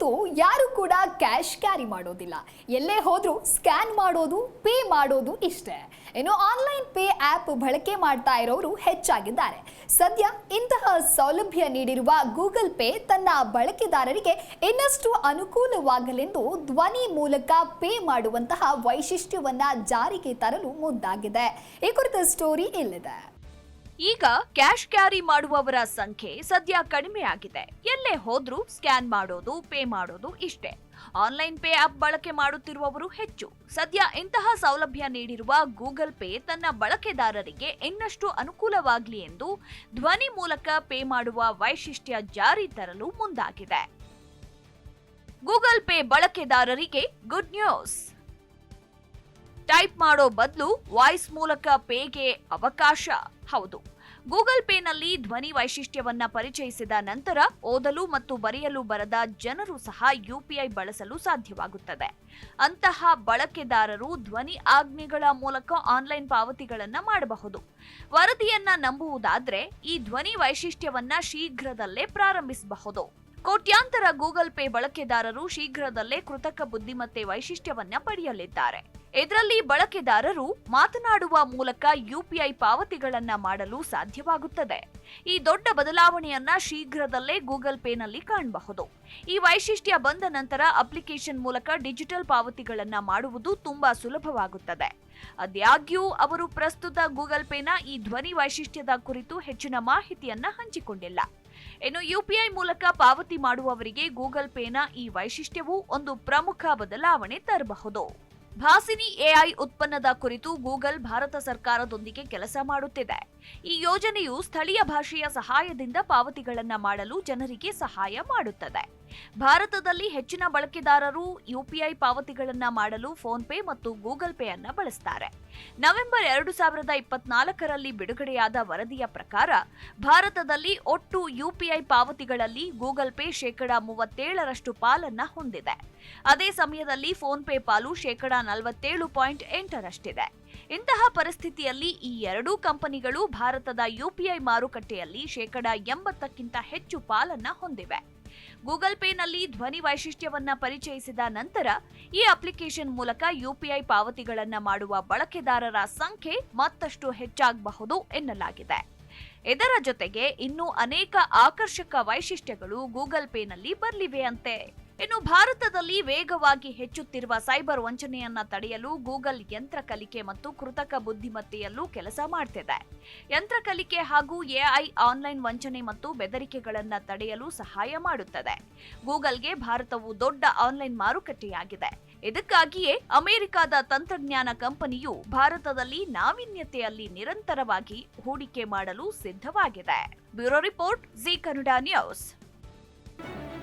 ಇದಂತೂ ಯಾರು ಕೂಡ ಕ್ಯಾಶ್ ಕ್ಯಾರಿ ಮಾಡೋದಿಲ್ಲ. ಎಲ್ಲೇ ಹೋದ್ರೂ ಸ್ಕ್ಯಾನ್ ಮಾಡೋದು, ಪೇ ಮಾಡೋದು ಇಷ್ಟೇ. ಏನು ಆನ್ಲೈನ್ ಪೇ ಆ್ಯಪ್ ಬಳಕೆ ಮಾಡ್ತಾ ಇರೋರು ಹೆಚ್ಚಾಗಿದ್ದಾರೆ. ಸದ್ಯ ಇಂತಹ ಸೌಲಭ್ಯ ನೀಡಿರುವ ಗೂಗಲ್ ಪೇ ತನ್ನ ಬಳಕೆದಾರರಿಗೆ ಇನ್ನಷ್ಟು ಅನುಕೂಲವಾಗಲೆಂದು ಧ್ವನಿ ಮೂಲಕ ಪೇ ಮಾಡುವಂತಹ ವೈಶಿಷ್ಟ್ಯವನ್ನ ಜಾರಿಗೆ ತರಲು ಮುಂದಾಗಿದೆ. ಈ ಕುರಿತ ಸ್ಟೋರಿ ಇಲ್ಲಿದೆ. ಈಗ ಕ್ಯಾಶ್ ಕ್ಯಾರಿ ಮಾಡುವವರ ಸಂಖ್ಯೆ ಸದ್ಯ ಕಡಿಮೆ ಆಗಿದೆ ಎಲ್ಲೇ ಹೋದ್ರೂ ಸ್ಕ್ಯಾನ್ ಮಾಡೋದು, ಪೇ ಮಾಡೋದು ಇಷ್ಟೇ. ಆನ್ಲೈನ್ ಪೇ ಆಪ್ ಬಳಕೆ ಮಾಡುತ್ತಿರುವವರು ಹೆಚ್ಚು. ಸದ್ಯ ಇಂತಹ ಸೌಲಭ್ಯ ನೀಡಿರುವ ಗೂಗಲ್ ಪೇ ತನ್ನ ಬಳಕೆದಾರರಿಗೆ ಇನ್ನಷ್ಟು ಅನುಕೂಲವಾಗಲಿ ಎಂದು ಧ್ವನಿ ಮೂಲಕ ಪೇ ಮಾಡುವ ವೈಶಿಷ್ಟ್ಯ ಜಾರಿ ತರಲು ಮುಂದಾಗಿದೆ. ಗೂಗಲ್ ಪೇ ಬಳಕೆದಾರರಿಗೆ ಗುಡ್ ನ್ಯೂಸ್. ಟೈಪ್ ಮಾಡೋ ಬದಲು ವಾಯ್ಸ್ ಮೂಲಕ ಪೇಗೆ ಅವಕಾಶ. ಹೌದು. ಗೂಗಲ್ ಪೇನಲ್ಲಿ ಧ್ವನಿ ವೈಶಿಷ್ಟ್ಯವನ್ನ ಪರಿಚಯಿಸಿದ ನಂತರ ಓದಲು ಮತ್ತು ಬರೆಯಲು ಬರದ ಜನರು ಸಹ ಯುಪಿಐ ಬಳಸಲು ಸಾಧ್ಯವಾಗುತ್ತದೆ. ಅಂತಹ ಬಳಕೆದಾರರು ಧ್ವನಿ ಆಜ್ಞೆಗಳ ಮೂಲಕ ಆನ್ಲೈನ್ ಪಾವತಿಗಳನ್ನ ಮಾಡಬಹುದು. ವರದಿಯನ್ನ ನಂಬುವುದಾದ್ರೆ ಈ ಧ್ವನಿ ವೈಶಿಷ್ಟ್ಯವನ್ನ ಶೀಘ್ರದಲ್ಲೇ ಪ್ರಾರಂಭಿಸಬಹುದು. ಕೋಟ್ಯಾಂತರ ಗೂಗಲ್ ಪೇ ಬಳಕೆದಾರರು ಶೀಘ್ರದಲ್ಲೇ ಕೃತಕ ಬುದ್ಧಿಮತ್ತೆ ವೈಶಿಷ್ಟ್ಯವನ್ನ ಪಡೆಯಲಿದ್ದಾರೆ. ಇದರಲ್ಲಿ ಬಳಕೆದಾರರು ಮಾತನಾಡುವ ಮೂಲಕ ಯುಪಿಐ ಪಾವತಿಗಳನ್ನ ಮಾಡಲು ಸಾಧ್ಯವಾಗುತ್ತದೆ. ಈ ದೊಡ್ಡ ಬದಲಾವಣೆಯನ್ನ ಶೀಘ್ರದಲ್ಲೇ ಗೂಗಲ್ ಪೇನಲ್ಲಿ ಕಾಣಬಹುದು. ಈ ವೈಶಿಷ್ಟ್ಯ ಬಂದ ನಂತರ ಅಪ್ಲಿಕೇಶನ್ ಮೂಲಕ ಡಿಜಿಟಲ್ ಪಾವತಿಗಳನ್ನ ಮಾಡುವುದು ತುಂಬಾ ಸುಲಭವಾಗುತ್ತದೆ. ಆದಾಗ್ಯೂ ಅವರು ಪ್ರಸ್ತುತ ಗೂಗಲ್ ಪೇನ ಈ ಧ್ವನಿ ವೈಶಿಷ್ಟ್ಯದ ಕುರಿತು ಹೆಚ್ಚಿನ ಮಾಹಿತಿಯನ್ನ ಹಂಚಿಕೊಂಡಿಲ್ಲ. ಇನ್ನು ಯುಪಿಐ ಮೂಲಕ ಪಾವತಿ ಮಾಡುವವರಿಗೆ ಗೂಗಲ್ ಪೇನ ಈ ವೈಶಿಷ್ಟ್ಯವು ಒಂದು ಪ್ರಮುಖ ಬದಲಾವಣೆ ತರಬಹುದು. ಭಾಸಿನಿ ಎಐ ಉತ್ಪನ್ನದ ಕುರಿತು ಗೂಗಲ್ ಭಾರತ ಸರ್ಕಾರದೊಂದಿಗೆ ಕೆಲಸ ಮಾಡುತ್ತಿದೆ. ಈ ಯೋಜನೆಯು ಸ್ಥಳೀಯ ಭಾಷೆಯ ಸಹಾಯದಿಂದ ಪಾವತಿಗಳನ್ನು ಮಾಡಲು ಜನರಿಗೆ ಸಹಾಯ ಮಾಡುತ್ತದೆ. ಭಾರತದಲ್ಲಿ ಹೆಚ್ಚಿನ ಬಳಕೆದಾರರು ಯುಪಿಐ ಪಾವತಿಗಳನ್ನು ಮಾಡಲು ಫೋನ್ ಪೇ ಮತ್ತು ಗೂಗಲ್ ಪೇ ಅನ್ನು ಬಳಸ್ತಾರೆ. ನವೆಂಬರ್ ಎರಡು ಸಾವಿರದ ಇಪ್ಪತ್ನಾಲ್ಕರಲ್ಲಿ ಬಿಡುಗಡೆಯಾದ ವರದಿಯ ಪ್ರಕಾರ, ಭಾರತದಲ್ಲಿ ಒಟ್ಟು ಯುಪಿಐ ಪಾವತಿಗಳಲ್ಲಿ ಗೂಗಲ್ ಪೇ ಶೇಕಡಾ ಮೂವತ್ತೇಳರಷ್ಟು ಪಾಲನ್ನು ಹೊಂದಿದೆ. ಅದೇ ಸಮಯದಲ್ಲಿ ಫೋನ್ ಪೇ ಪಾಲು ಶೇಕಡಾ ನಲವತ್ತೇಳು ಪಾಯಿಂಟ್ ಎಂಟರಷ್ಟಿದೆ. ಇಂತಹ ಪರಿಸ್ಥಿತಿಯಲ್ಲಿ ಈ ಎರಡೂ ಕಂಪನಿಗಳು ಭಾರತದ ಯುಪಿಐ ಮಾರುಕಟ್ಟೆಯಲ್ಲಿ ಶೇಕಡ ಎಂಬತ್ತಕ್ಕಿಂತ ಹೆಚ್ಚು ಪಾಲನ್ನು ಹೊಂದಿವೆ. ಗೂಗಲ್ ಪೇನಲ್ಲಿ ಧ್ವನಿ ವೈಶಿಷ್ಟ್ಯವನ್ನ ಪರಿಚಯಿಸಿದ ನಂತರ ಈ ಅಪ್ಲಿಕೇಶನ್ ಮೂಲಕ ಯುಪಿಐ ಪಾವತಿಗಳನ್ನು ಮಾಡುವ ಬಳಕೆದಾರರ ಸಂಖ್ಯೆ ಮತ್ತಷ್ಟು ಹೆಚ್ಚಾಗಬಹುದು ಎನ್ನಲಾಗಿದೆ. ಇದರ ಜೊತೆಗೆ ಇನ್ನೂ ಅನೇಕ ಆಕರ್ಷಕ ವೈಶಿಷ್ಟ್ಯಗಳು ಗೂಗಲ್ ಪೇನಲ್ಲಿ ಬರಲಿವೆ ಅಂತೆ. ಇನ್ನು ಭಾರತದಲ್ಲಿ ವೇಗವಾಗಿ ಹೆಚ್ಚುತ್ತಿರುವ ಸೈಬರ್ ವಂಚನೆಯನ್ನ ತಡೆಯಲು ಗೂಗಲ್ ಯಂತ್ರ ಕಲಿಕೆ ಮತ್ತು ಕೃತಕ ಬುದ್ಧಿಮತ್ತೆಯಲ್ಲೂ ಕೆಲಸ ಮಾಡ್ತಿದೆ. ಯಂತ್ರ ಕಲಿಕೆ ಹಾಗೂ ಎಐ ಆನ್ಲೈನ್ ವಂಚನೆ ಮತ್ತು ಬೆದರಿಕೆಗಳನ್ನ ತಡೆಯಲು ಸಹಾಯ ಮಾಡುತ್ತದೆ. ಗೂಗಲ್ಗೆ ಭಾರತವು ದೊಡ್ಡ ಆನ್ಲೈನ್ ಮಾರುಕಟ್ಟೆಯಾಗಿದೆ. ಇದಕ್ಕಾಗಿಯೇ ಅಮೆರಿಕದ ತಂತ್ರಜ್ಞಾನ ಕಂಪನಿಯು ಭಾರತದಲ್ಲಿ ನಾವೀನ್ಯತೆಯಲ್ಲಿ ನಿರಂತರವಾಗಿ ಹೂಡಿಕೆ ಮಾಡಲು ಸಿದ್ಧವಾಗಿದೆ. Bureau report Zee Kannada news.